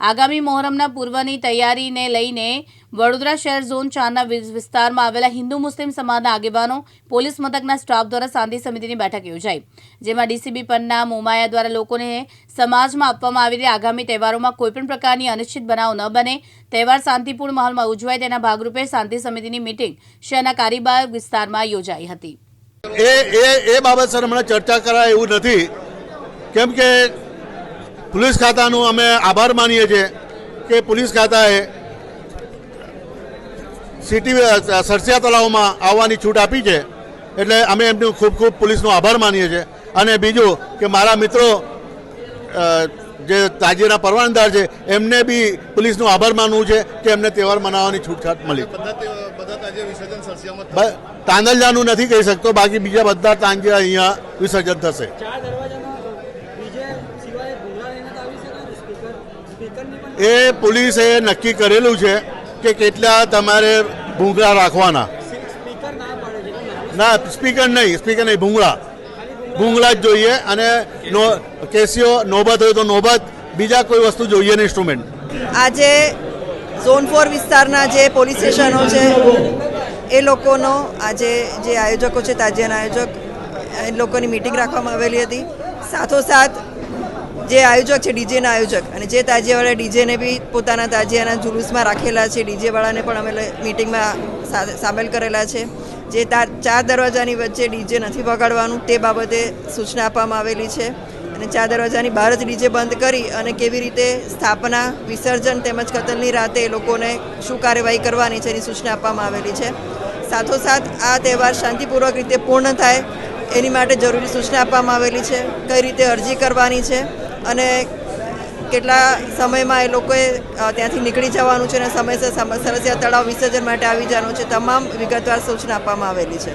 આગામી મોહરમના પૂર્વની તૈયારીને લઈને વડોદરા શહેર ઝોન ચારના વિસ્તારમાં આવેલા હિન્દુ મુસ્લિમ સમાજના આગેવાનો, પોલીસ મથકના સ્ટાફ દ્વારા શાંતિ સમિતિની બેઠક યોજાઈ. જેમાં ડીસીબી પન્ના, મોમાયા દ્વારા લોકોને સમાજમાં આપવામાં આવી આવેલી આગામી તહેવારોમાં કોઈપણ પ્રકારની અનિશ્ચિત બનાવ ન બને. તહેવાર શાંતિપૂર્ણ માહોલમાં ઉજવાય તેના ભાગરૂપે શાંતિ સમિતિની મિટિંગ શહેરના કારીબાગ વિસ્તારમાં યોજાઈ હતી. એ એ એ બાબત સર હમણાં ચર્ચા કરાય એવું નથી. કેમ કે પોલીસ ખાતાનું અમે આભાર માનીએ છીએ કે પોલીસ ખાતાએ સિટી સરસિયા તળાવમાં આવવાની છૂટ આપી છે. એટલે અમે એમનું ખૂબ ખૂબ પોલીસનો આભાર માનીએ છીએ. અને બીજું કે મારા મિત્રો જે તાજીના પરવાનદાર છે એમને બી પોલીસનો આભાર માનવું છે કે એમને તહેવાર મનાવવાની છૂટછાટ મળી. તાંદલજાનું નથી કહી શકતો બાકી બીજા બધા તાંજિયા અહીંયા વિસર્જન થશે ચાર દરવાજામાં ડીજે સિવાય ભૂંગળા લઈને તો આવી શકે ને સ્પીકર સ્પીકરની પણ એ પોલીસે નક્કી કરેલું છે કે કેટલા તમારે ભૂંગળા રાખવાના. ના ના સ્પીકર નહીં સ્પીકર નહીં, ભૂંગળા. ભૂંગળા જ જોઈએ અને નો, કેસીઓ નોબત હોય તો નોબત, બીજા કોઈ વસ્તુ જોઈએ નહીં ઇન્સ્ટ્રુમેન્ટ આજે ઝોન ફોર વિસ્તારના જે પોલીસ સ્ટેશનો છે, એ લોકોનો આજે જે આયોજકો છે, તાજિયાના આયોજક, એ લોકોની મિટિંગ રાખવામાં આવેલી હતી. સાથોસાથ જે આયોજક છે, ડીજેના આયોજક. અને જે તાજિયાવાળા ડીજેને બી પોતાના તાજિયાના જુલુસમાં રાખેલા છે, ડીજેવાળાને પણ અમે મિટિંગમાં સામેલ કરેલા છે. જે તા, ચાર દરવાજાની વચ્ચે ડીજે નથી વગાડવાનું, તે બાબતે સૂચના આપવામાં આવેલી છે. અને ચાર દરવાજાની બહાર જ ડીજે બંધ કરી અને કેવી રીતે સ્થાપના, વિસર્જન તેમજ કતલની રાતે એ લોકોને શું કાર્યવાહી કરવાની છે એની સૂચના આપવામાં આવેલી છે. સાથોસાથ આ તહેવાર શાંતિપૂર્વક રીતે પૂર્ણ થાય, એની માટે જરૂરી સૂચના આપવામાં આવેલી છે, કઈ રીતે અરજી કરવાની છે અને કેટલા સમયમાં એ લોકોએ ત્યાંથી નીકળી જવાનું છે અને સમયસર સરસિયા તળાવ વિસર્જન માટે આવી જવાનું છે તમામ વિગતવાર સૂચના આપવામાં આવેલી છે.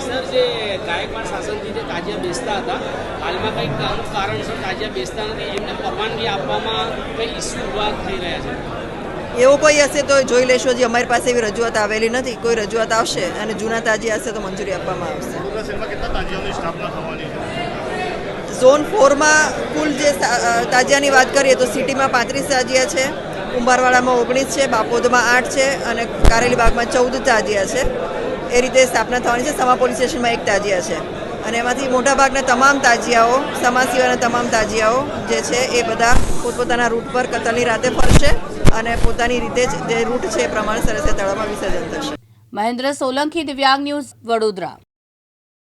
સર જે ગાયકવાડ શાસનથી જે તાજિયા બેસતા હતા હાલમાં કંઈક અમુક કારણસર તાજિયા બેસતા નથી એમને પરવાનગી આપવામાં કંઈ ઇસ્યુ ઊભા થઈ રહ્યા છે? એવું કોઈ હશે તો જોઈ લેશો જે અમારી પાસે એવી રજૂઆત આવેલી નથી. કોઈ રજૂઆત આવશે અને જૂના તાજી હશે તો મંજૂરી આપવામાં આવશે વડોદરા શહેરમાં કેટલા તાજિયાઓની સ્થાપના થવાની છે ઝોન ફોરમાં કુલ જે તાજિયાની વાત કરીએ તો સિટીમાં પાંત્રીસ તાજિયા છે કુંભારવાડામાં ઓગણીસ છે, બાપોદમાં આઠ છે અને કારેલીબાગમાં ચૌદ તાજિયા છે. એ રીતે સ્થાપના થવાની છે. સમા પોલીસ સ્ટેશનમાં એક તાજિયા છે. અને એમાંથી મોટાભાગના તમામ તાજિયાઓ સમા સિવાયના તમામ તાજિયાઓ જે છે એ બધા પોતપોતાના રૂટ પર કતલની રાતે ફરશે અને પોતાની રીતે જ જે રૂટ છે એ પ્રમાણે સરસ તળાવમાં વિસર્જન થશે. મહેન્દ્ર સોલંકી દિવ્યાંગ ન્યૂઝ વડોદરા.